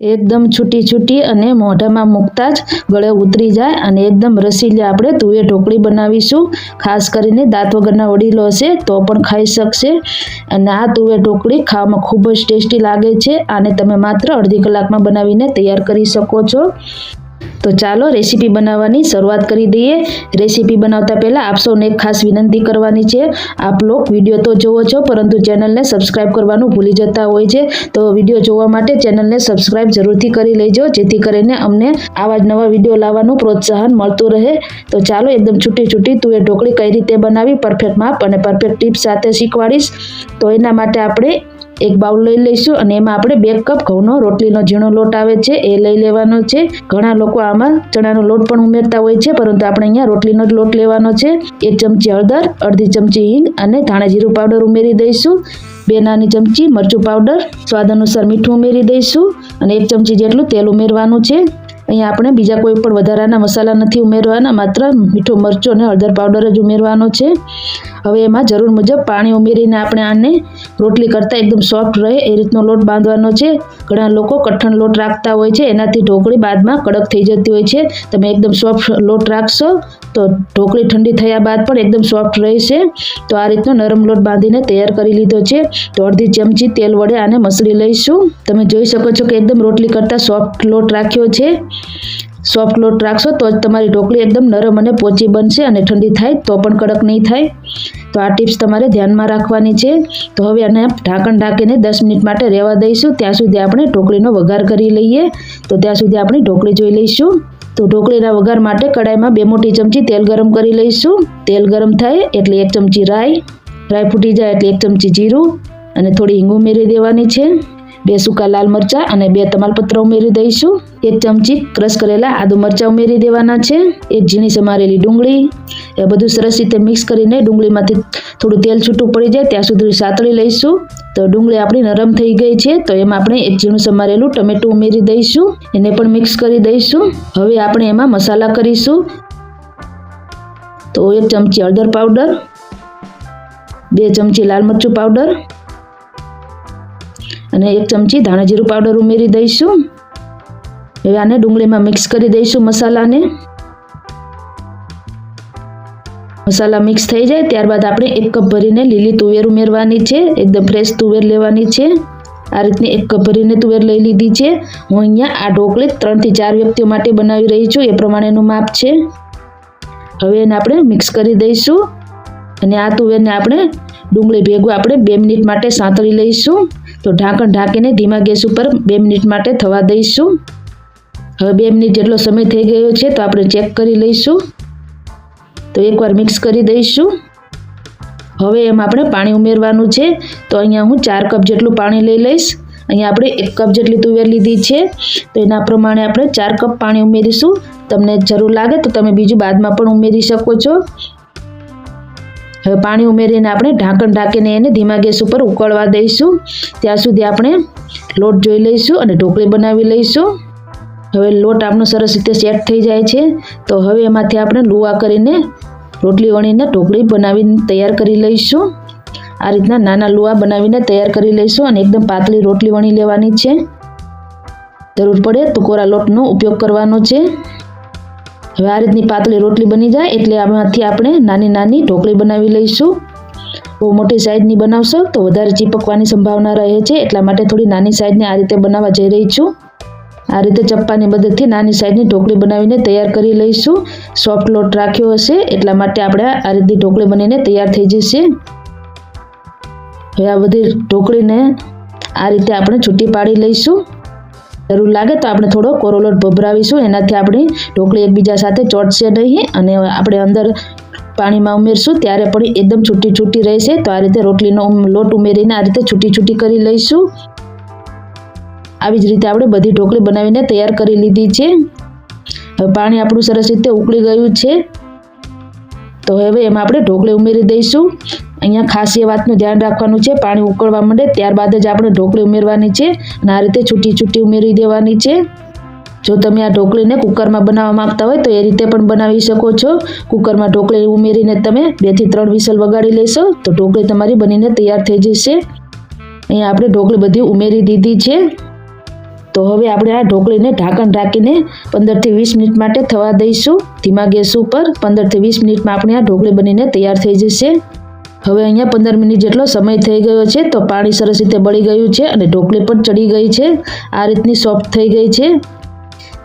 એકદમ છૂટી છૂટી અને મોઢામાં મૂકતા જ ગળે ઉતરી જાય અને એકદમ રસીલી આપણે તુવે ઢોકળી બનાવીશું. ખાસ કરીને દાંત વગરના વડીલો હશે તો પણ ખાઈ શકશે. અને આ તુવે ઢોકળી ખાવામાં ખૂબ જ ટેસ્ટી લાગે છે. આને તમે માત્ર અડધી કલાકમાં બનાવીને તૈયાર કરી શકો છો. તો ચાલો રેસીપી બનાવવાની શરૂઆત કરી દઈએ. રેસીપી બનાવતા પહેલાં આપ સૌને ખાસ વિનંતી કરવાની છે. આપ લોક વીડિયો તો જોવો છો, પરંતુ ચેનલને સબસ્ક્રાઇબ કરવાનું ભૂલી જતા હોય છે. તો વીડિયો જોવા માટે ચેનલને સબસ્ક્રાઇબ જરૂરથી કરી લેજો, જેથી કરીને અમને આવા જ નવા વીડિયો લાવવાનું પ્રોત્સાહન મળતું રહે. તો ચાલો એકદમ છૂટી છૂટી તુવેર ઢોકળી કઈ રીતે બનાવી પરફેક્ટ માપ અને પરફેક્ટ ટીપ સાથે શીખવાડીશ. તો એના માટે આપણે એક બાઉલ લઈ લઈશું અને એમાં આપણે બે કપ ઘઉંનો રોટલીનો ઝીણો લોટ આવે છે, એ લઈ લેવાનો છે. ઘણા લોકો આમાં ચણાનો લોટ પણ ઉમેરતા હોય છે, પરંતુ આપણે અહીંયા રોટલીનો જ લોટ લેવાનો છે. એક ચમચી હળદર, અડધી ચમચી હિંગ અને ધાણા જીરું પાવડર ઉમેરી દઈશું. બે નાની ચમચી મરચું પાવડર, સ્વાદ અનુસાર મીઠું ઉમેરી દઈશું અને એક ચમચી જેટલું તેલ ઉમેરવાનું છે. અહીંયા આપણે બીજા કોઈ પણ વધારાના મસાલા નથી ઉમેરવાના, માત્ર મીઠું મરચું અને હળદર પાવડર જ ઉમેરવાનો છે. હવે એમાં જરૂર મુજબ પાણી ઉમેરીને આપણે આને રોટલી કરતાં એકદમ સોફ્ટ રહે એ રીતનો લોટ બાંધવાનો છે. ઘણા લોકો કઠણ લોટ રાખતા હોય છે, એનાથી ઢોકળી બાદમાં કડક થઈ જતી હોય છે. તમે એકદમ સોફ્ટ લોટ રાખશો તો ઢોકળી ઠંડી થયા બાદ પણ એકદમ સોફ્ટ રહેશે. તો આ રીતનો નરમ લોટ બાંધીને તૈયાર કરી લીધો છે. તો અડધી ચમચી તેલ વડે આને મસળી લઈશું. તમે જોઈ શકો છો કે એકદમ રોટલી કરતાં સોફ્ટ લોટ રાખ્યો છે. સોફ્ટ લોટ રાખશો તો જ તમારી ઢોકળી એકદમ નરમ અને પોચી બનશે અને ઠંડી થાય તો પણ કડક નહીં થાય. તો આ ટિપ્સ તમારે ધ્યાનમાં રાખવાની છે. તો હવે આને ઢાંકણ ઢાંકીને દસ મિનિટ માટે રહેવા દઈશું. ત્યાં સુધી આપણે ઢોકળીનો વઘાર કરી લઈએ. તો ત્યાં સુધી આપણે ઢોકળી જોઈ લઈશું. તો ઢોકળીના વઘાર માટે કડાઈમાં બે મોટી ચમચી તેલ ગરમ કરી લઈશું. તેલ ગરમ થાય એટલે એક ચમચી રાઈ રાઈ ફૂટી જાય એટલે એક ચમચી જીરું અને થોડી હિંગ ઉમેરી દેવાની છે. બે સૂકા લાલ મરચાં અને બે તમાલપત્ર ઉમેરી દઈશું. એક ચમચી ક્રશ કરેલા આદુ મરચાં ઉમેરી દેવાના છે. એક ઝીણી સમારેલી ડુંગળી. એ બધું સરસ રીતે મિક્સ કરીને ડુંગળીમાંથી થોડું તેલ છૂટું પડી જાય ત્યાં સુધી સાતળી લઈશું. તો ડુંગળી આપણી નરમ થઈ ગઈ છે, તો એમાં આપણે એક ઝીણું સમારેલું ટમેટું ઉમેરી દઈશું. એને પણ મિક્સ કરી દઈશું. હવે આપણે એમાં મસાલા કરીશું. તો એક ચમચી હળદર પાવડર, બે ચમચી લાલ મરચું પાવડર અને એક ચમચી ધાણાજીરું પાવડર ઉમેરી દઈશું. હવે આને ડુંગળીમાં મિક્સ કરી દઈશું મસાલાને. મસાલા મિક્સ થઈ જાય, ત્યારબાદ આપણે એક કપ ભરીને લીલી તુવેર ઉમેરવાની છે. એકદમ ફ્રેશ તુવેર લેવાની છે. આ રીતની એક કપ ભરીને તુવેર લઈ લીધી છે. હું અહીંયા આ ઢોકળી ત્રણથી ચાર વ્યક્તિઓ માટે બનાવી રહી છું, એ પ્રમાણેનું માપ છે. હવે એને આપણે મિક્સ કરી દઈશું. અને આ તુવેરને આપણે ડુંગળી ભેગું આપણે બે મિનિટ માટે સાંતળી લઈશું. તો ઢાંકણ ઢાંકીને ધીમા ગેસ ઉપર બે મિનિટ માટે થવા દઈશું. હવે બે મિનિટ જેટલો સમય થઈ ગયો છે તો આપણે ચેક કરી લઈશું. તો એકવાર મિક્સ કરી દઈશું. હવે એમાં આપણે પાણી ઉમેરવાનું છે. તો અહીંયા હું ચાર કપ જેટલું પાણી લઈ લઈશ. અહીંયા આપણે એક કપ જેટલી તુવેર લીધી છે. તો એના પ્રમાણે આપણે ચાર કપ પાણી ઉમેરીશું. તમને જરૂર લાગે તો તમે બીજું બાદમાં પણ ઉમેરી શકો છો. હવે પાણી ઉમેરીને આપણે ઢાંકણ ઢાંકીને એને ધીમા ગેસ ઉપર ઉકળવા દઈશું. ત્યાં સુધી આપણે લોટ જોઈ લઈશું અને ઢોકળી બનાવી લઈશું. હવે લોટ આપણો સરસ રીતે સેટ થઈ જાય છે. તો હવે એમાંથી આપણે લુવા કરીને રોટલી વણીને ઢોકળી બનાવીને તૈયાર કરી લઈશું. આ રીતના નાના લુવા બનાવીને તૈયાર કરી લઈશું અને એકદમ પાતળી રોટલી વણી લેવાની છે. જરૂર પડે તો કોરા લોટનો ઉપયોગ કરવાનો છે. હવે આ રીતની પાતળી રોટલી બની જાય એટલે આમાંથી આપણે નાની નાની ઢોકળી બનાવી લઈશું. બહુ મોટી સાઈઝની બનાવશો તો વધારે ચીપકવાની સંભાવના રહે છે, એટલા માટે થોડી નાની સાઈઝની આ રીતે બનાવવા જઈ રહી છું. આ રીતે ચપ્પાની મદદથી નાની સાઈઝની ઢોકળી બનાવીને તૈયાર કરી લઈશું. સોફ્ટ લોટ રાખ્યો હશે, એટલા માટે આપણે આ રીતની ઢોકળી બનીને તૈયાર થઈ જશે. હવે આ બધી ઢોકળીને આ રીતે આપણે છૂટી પાડી લઈશું. જરૂર લાગે તો આપણે થોડો કોરો લોટ ભભરાવીશું. એનાથી આપણી ઢોકળી એકબીજા સાથે ચોટશે નહીં અને આપણે અંદર પાણીમાં ઉમેરશું. ત્યારે પણ એકદમ છૂટી છૂટી રહેશે. તો આ રીતે રોટલીનો લોટ ઉમેરીને આ રીતે છૂટી છૂટી કરી લઈશું. આવી જ રીતે આપણે બધી ઢોકળી બનાવીને તૈયાર કરી લીધી છે. હવે પાણી આપણું સરસ રીતે ઉકળી ગયું છે. તો હવે એમાં આપણે ઢોકળી ઉમેરી દઈશું. અહીંયા ખાસ એ વાતનું ધ્યાન રાખવાનું છે. પાણી ઉકળવા માંડે ત્યારબાદ જ આપણે ઢોકળી ઉમેરવાની છે. અને આ રીતે છૂટી છૂટી ઉમેરી દેવાની છે. જો તમે આ ઢોકળીને કુકરમાં બનાવવા માંગતા હોય તો એ રીતે પણ બનાવી શકો છો. કુકરમાં ઢોકળી ઉમેરીને તમે બેથી ત્રણ વિસલ વગાડી લેશો તો ઢોકળી તમારી બનીને તૈયાર થઈ જશે. અહીંયા આપણે ઢોકળી બધી ઉમેરી દીધી છે. તો હવે આપણે આ ઢોકળીને ઢાંકણ ઢાંકીને પંદરથી વીસ મિનિટ માટે થવા દઈશું. ધીમા ગેસ ઉપર પંદરથી વીસ મિનિટમાં આપણી આ ઢોકળી બનીને તૈયાર થઈ જશે. હવે અહીંયા પંદર મિનિટ જેટલો સમય થઈ ગયો છે, તો પાણી સરસ રીતે બળી ગયું છે અને ઢોકળી પણ ચડી ગઈ છે. આ રીતની સોફ્ટ થઈ ગઈ છે.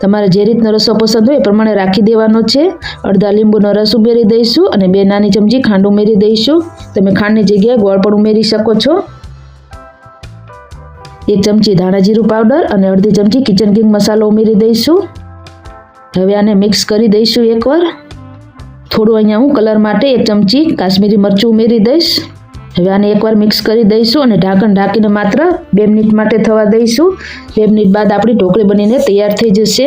તમારે જે રીતનો રસો પસંદ હોય એ પ્રમાણે રાખી દેવાનો છે. અડધા લીંબુનો રસ ઉમેરી દઈશું અને બે નાની ચમચી ખાંડ ઉમેરી દઈશું. તમે ખાંડની જગ્યાએ ગોળ પણ ઉમેરી શકો છો. એક ચમચી ધાણા જીરું પાવડર અને અડધી ચમચી કિચન કિંગ મસાલો ઉમેરી દઈશું. હવે આને મિક્સ કરી દઈશું એકવાર. થોડું અહીંયા હું કલર માટે એક ચમચી કાશ્મીરી મરચું ઉમેરી દઈશ. હવે આને એકવાર મિક્સ કરી દઈશું અને ઢાંકણ ઢાંકીને માત્ર બે મિનિટ માટે થવા દઈશું. બે મિનિટ બાદ આપણી ઢોકળી બનીને તૈયાર થઈ જશે.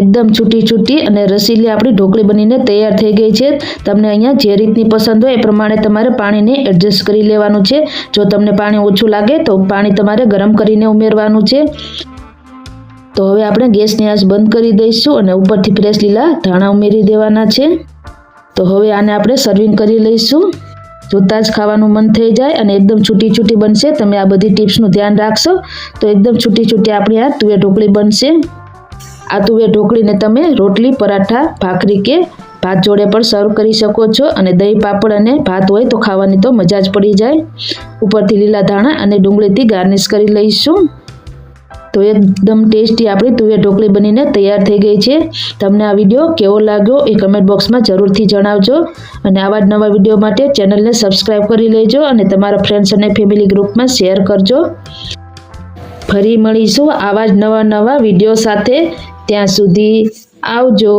એકદમ છૂટી છૂટી અને રસીલી આપણી ઢોકળી બનીને તૈયાર થઈ ગઈ છે. તમને અહીંયા જે રીતની પસંદ હોય એ પ્રમાણે તમારે પાણીને એડજસ્ટ કરી લેવાનું છે. જો તમને પાણી ઓછું લાગે તો પાણી તમારે ગરમ કરીને ઉમેરવાનું છે. તો હવે આપણે ગેસની આંચ બંધ કરી દઈશું અને ઉપરથી ફ્રેશ લીલા ધાણા ઉમેરી દેવાના છે. તો હવે આને આપણે સર્વિંગ કરી લઈશું. જોતાં જ ખાવાનું મન થઈ જાય અને એકદમ છૂટી છૂટી બનશે. તમે આ બધી ટિપ્સનું ધ્યાન રાખશો તો એકદમ છૂટી છૂટી આપણી આ તુવેર ઢોકળી બનશે. આ તુવેર ઢોકળીને તમે રોટલી, પરાઠા, ભાખરી કે ભાત જોડે પણ સર્વ કરી શકો છો અને દહીં, પાપડ અને ભાત હોય તો ખાવાની તો મજા જ પડી જાય. ઉપરથી લીલા ધાણા અને ડુંગળીથી ગાર્નિશ કરી લઈશું. તો એકદમ ટેસ્ટી આપણી તુવેર ઢોકળી બનીને તૈયાર થઈ ગઈ છે. તમને આ વીડિયો કેવો લાગ્યો એ કમેન્ટ બોક્સમાં જરૂરથી જણાવજો. અને આવા જ નવા વીડિયો માટે ચેનલને સબસ્ક્રાઈબ કરી લેજો અને તમારા ફ્રેન્ડ્સ અને ફેમિલી ગ્રુપમાં શેર કરજો. ફરી મળીશું આવા જ નવા નવા વીડિયો સાથે. ત્યાં સુધી આવજો.